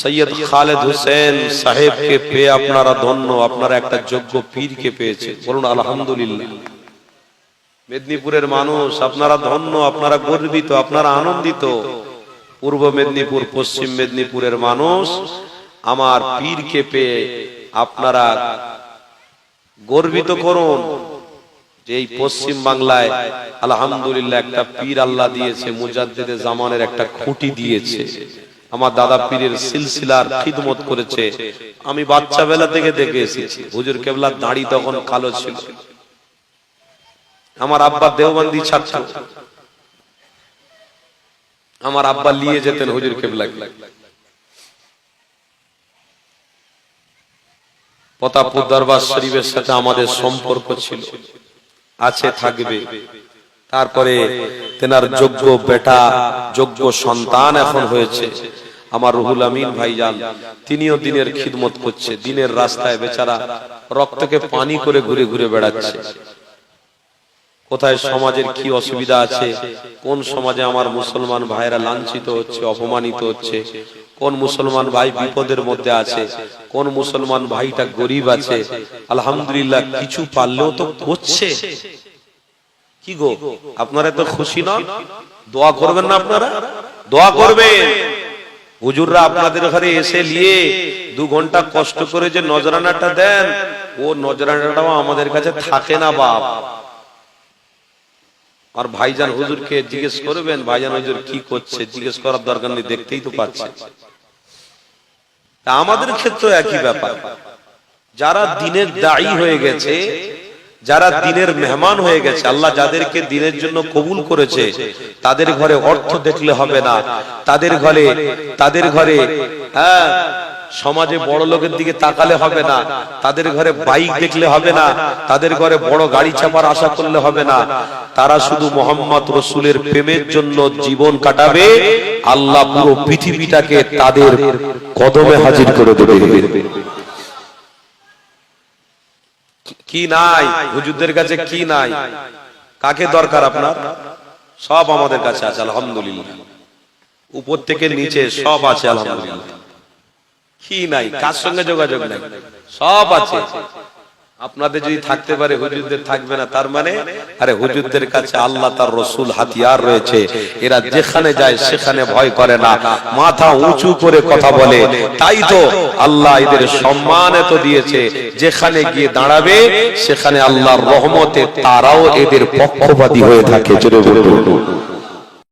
সৈয়দ খালেদ হোসেন সাহেবকে পেয়ে আপনারা ধন্য আপনারা একটা যোগ্য পীরকে পেয়েছে। বলুন আলহামদুলিল্লাহ। মেদিনীপুরের মানুষ আপনারা ধন্য আপনারা গর্বিত আপনারা আনন্দিত। পূর্ব মেদিনীপুর পশ্চিম মেদিনীপুরের মানুষ আমার পীরকে পেয়ে আপনারা গর্বিত করুন। যে এই পশ্চিম বাংলায় আলহামদুলিল্লাহ একটা পীর আল্লাহ দিয়েছে মুজাদ্দিদে জামানের একটা খুঁটি দিয়েছে। আমার দাদা পীরের সিলসিলার খিদমত করেছে। আমি বাচ্চা বেলা থেকে দেখে এসেছি। হুজুর কেবলার দাড়ি তখন কালো ছিল। আমার আব্বা দেওবন্দি ছাত্র। আমার আব্বা নিয়ে যেতেন হুজুর কেবলা প্রতাপপুর দরবার শরীফের সাথে আমাদের সম্পর্ক ছিল। আছে, থাকবে। তারপরে তেনার যোগ্য বেটা, যোগ্য সন্তান এখন হয়েছে। আমার রুহুল আমিন ভাইজান, তিনিও দিনের খিদমত করছে, দিনের রাস্তায় বেচারা রক্তকে পানি করে ঘুরে ঘুরে বেড়াচ্ছে। কোথায় সমাজের কি অসুবিধা আছে? কোন সমাজে আমার মুসলমান ভাইরা লাঞ্ছিত হচ্ছে, অপমানিত হচ্ছে? কোন মুসলমান ভাই বিপদের মধ্যে আছে? কোন মুসলমান ভাইটা গরিব আছে? আলহামদুলিল্লাহ কিছু পারলেও তো করছে। কি গো, আপনারা তো খুশি নন? দোয়া করবেন না আপনারা? দোয়া করবেন। হুজুররা আপনাদের ঘরে এসে নিয়ে দু ঘণ্টা কষ্ট করে যে নজরানাটা দেন, ও নজরানাটাও আমাদের কাছে থাকে না বাপ। আর ভাইজান হুজুরকে জিজ্ঞেস করবেন, ভাইজান হুজুর কি করছে? জিজ্ঞেস করার দরকার নেই, দেখতেই তো পাচ্ছে আমাদের ক্ষেত্রে একই ব্যাপার। যারা দিনের দায়ী হয়ে গেছে যারা দিনের মেহমান হয়ে গেছে আল্লাহ যাদেরকে দিনের জন্য কবুল করেছে তাদের ঘরে অর্থ দেখলে হবে না তাদের ঘরে তাদের ঘরে হ্যাঁ সমাজে বড় লোকের দিকে তাকালে হবে না তাদের ঘরে বাইক দেখলে হবে না তাদের ঘরে বড় গাড়ি চাপার আশা করলে হবে না তারা শুধু মোহাম্মদ রসুলের প্রেমের জন্য জীবন কাটাবে আল্লাহ পুরো পৃথিবীটাকে তাদের কদমে হাজির করে দেবে। কি নাই? হুজুরদের কাছে কি নাই? কাকে দরকার আপনার? সব আমাদের কাছে আছে আলহামদুলিল্লাহ। উপর থেকে নিচে সব আছে আলহামদুলিল্লাহ। কি নাই? কার সঙ্গে যোগাযোগ নাই? সব আছে। আপনাদের যদি থাকতে পারে হুজুরদের থাকবে না তার মানে? আরে হুজুরদের কাছে আল্লাহ তার রসুল হাতিয়ার রয়েছে। এরা যেখানে যায় সেখানে ভয় করে না। মাথা উঁচু করে কথা বলে। তাই তো আল্লাহ এদের সম্মান এত দিয়েছে। যেখানে গিয়ে দাঁড়াবে সেখানে আল্লাহর রহমতে তারাও এদের পক্ষপাতী হয়ে থাকে। জোরে বলুন